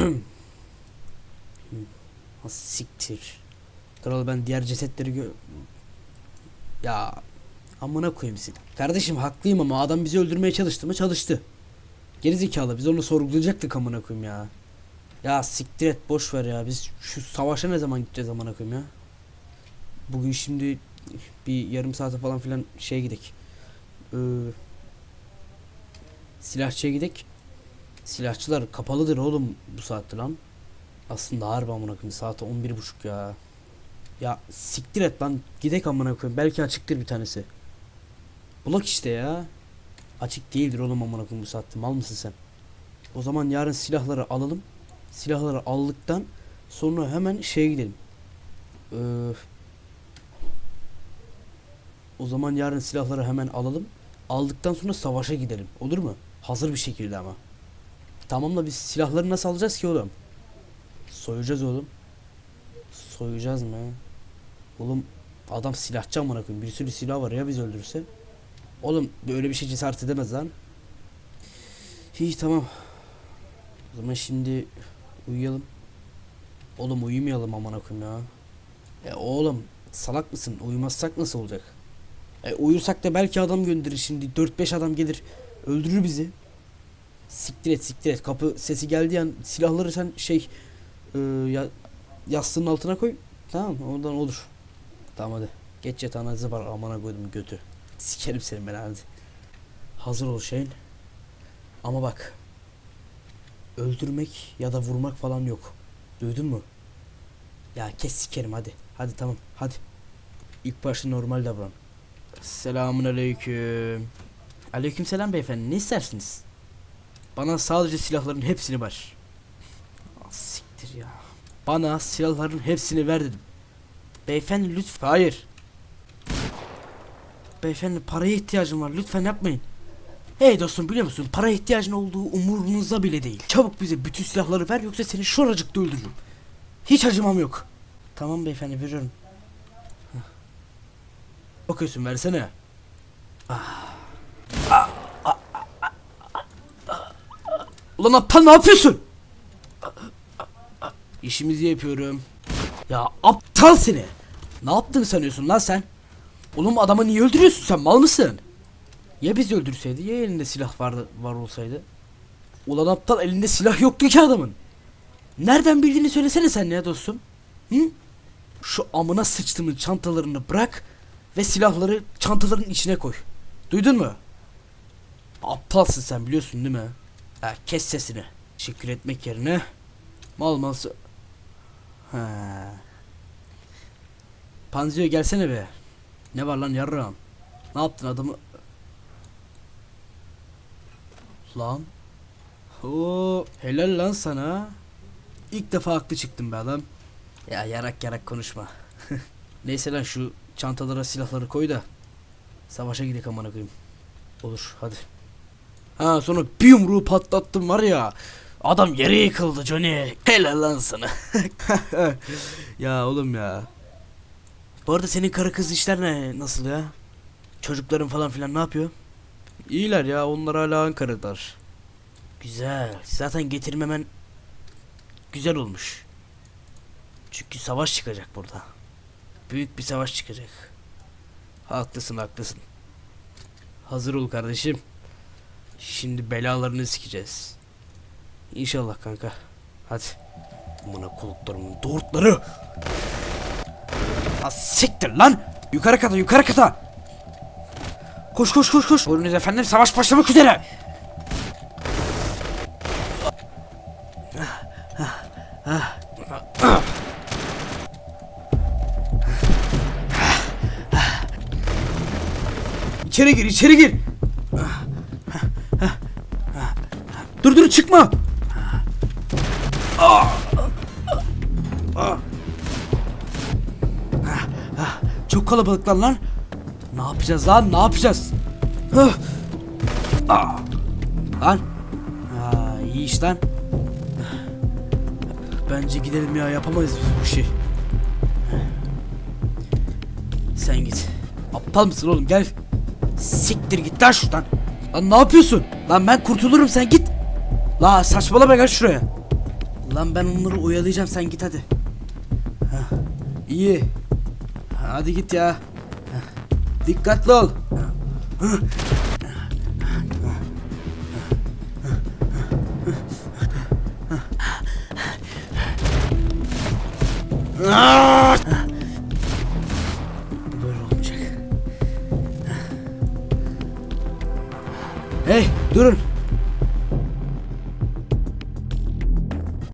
Siktir. Kral ben diğer cesetleri gö... Ya amına koyayım seni. Kardeşim haklıyım ama adam bizi öldürmeye çalıştı mı? Çalıştı. Gerizekalı biz onu sorgulayacaktık amına koyayım ya. Ya siktir et boş ver ya. Biz şu savaşa ne zaman gideceğiz amına koyayım ya? Bugün şimdi bir yarım saate falan filan şeye gidek. Ee, silahçıya gidek. Silahçılar kapalıdır oğlum bu saatte lan. Aslında harbi amına koyayım saat 11.30 ya. Ya siktir et lan gidek amına koyayım belki açıktır bir tanesi. Bulak işte ya. Açık değildir oğlum amına koyayım bu saatte mal mısın sen? O zaman yarın silahları alalım. Silahları aldıktan sonra hemen şeye gidelim. Ee, o zaman yarın silahları hemen alalım. Aldıktan sonra savaşa gidelim. Olur mu? Hazır bir şekilde ama. Tamam da biz silahları nasıl alacağız ki oğlum? Soyacağız oğlum. Soyacağız mı? Oğlum adam silahçı amına koyayım. Bir sürü silah var ya biz öldürürse. Oğlum böyle bir şey cesaret edemez lan. İyi tamam. O zaman şimdi uyuyalım. Oğlum uyumayalım amına koyayım ya. E oğlum salak mısın? Uyumazsak nasıl olacak? E uyursak da belki adam gönderir şimdi. 4-5 adam gelir öldürür bizi. Siktir et siktir et. Kapı sesi geldiği an silahları sen şey e, ya, yastığın altına koy. Tamam ondan olur. Tamam hadi. Geç yatağına zıbar amana koydum götü. Sikerim seni ben hadi. Hazır ol Şeyin. Ama bak. Öldürmek ya da vurmak falan yok. Duydun mu? Ya kes sikerim hadi. Hadi tamam hadi. İlk başta normal davran. Selamun aleyküm. Aleyküm selam beyefendi. Ne istersiniz? Bana sadece silahların hepsini ver. Ah, siktir ya. Bana silahların hepsini ver dedim. Beyefendi lütfen. Hayır. Beyefendi paraya ihtiyacım var. Lütfen yapmayın. Hey dostum biliyor musun? Para ihtiyacın olduğu umurunuzda bile değil. Çabuk bize bütün silahları ver yoksa seni şuracıkta öldürürüm. Hiç acımam yok. Tamam beyefendi veriyorum. Bakıyorsun versene. Ulan aptal ne yapıyorsun? İşimizi yapıyorum. Ya aptal seni. Ne yaptığını sanıyorsun lan sen? Oğlum adamı niye öldürüyorsun sen mal mısın? Ya bizi öldürseydi ya elinde silah vardı, var olsaydı? Ulan aptal elinde silah yoktu ki adamın. Nereden bildiğini söylesene sen ya dostum. Hı? Şu amına sıçtımın çantalarını bırak ve silahları çantaların içine koy. Duydun mu? Aptalsın sen biliyorsun değil mi? Ha, kes sesini. Teşekkür etmek yerine mal mal Ha. Panzio gelsene be. Ne var lan yarrağım? Ne yaptın adamı? Lan. Oo, helal lan sana. İlk defa haklı çıktım be adam. Ya yarak yarak konuşma. Neyse lan şu çantalara silahları koy da savaşa gidelim amına koyayım. Olur hadi. Ha sonra bir yumruğu patlattım var ya. Adam yere yıkıldı Johnny. Helal lan sana. ya oğlum ya. Bu arada senin karı kız işler ne nasıl ya? Çocukların falan filan ne yapıyor? İyiler ya onlar hala Ankara'dalar. Güzel. Zaten getirmemen güzel olmuş. Çünkü savaş çıkacak burada. Büyük bir savaş çıkacak. Haklısın haklısın. Hazır ol kardeşim. Şimdi belalarını sikeceğiz. İnşallah kanka. Hadi. Buna kuluklarımın doğurtları. Ha siktir lan. Yukarı kata yukarı kata. Koş koş koş koş. Buyurunuz efendim savaş başlamak üzere. İçeri gir içeri gir. Dur dur çıkma. Çok kalabalıklar lan. Ne yapacağız lan? Ne yapacağız? Ah. Lan. İyi iş lan. Bence gidelim ya yapamayız biz bu işi. Sen git. Aptal mısın oğlum gel. Siktir git lan şuradan. Lan ne yapıyorsun? Lan ben kurtulurum sen git. La saçmalama gel şuraya. Lan ben onları oyalayacağım sen git hadi. Hah, İyi. Hadi git ya. Hah, Dikkatli ol. Böyle olmayacak. Hey durun.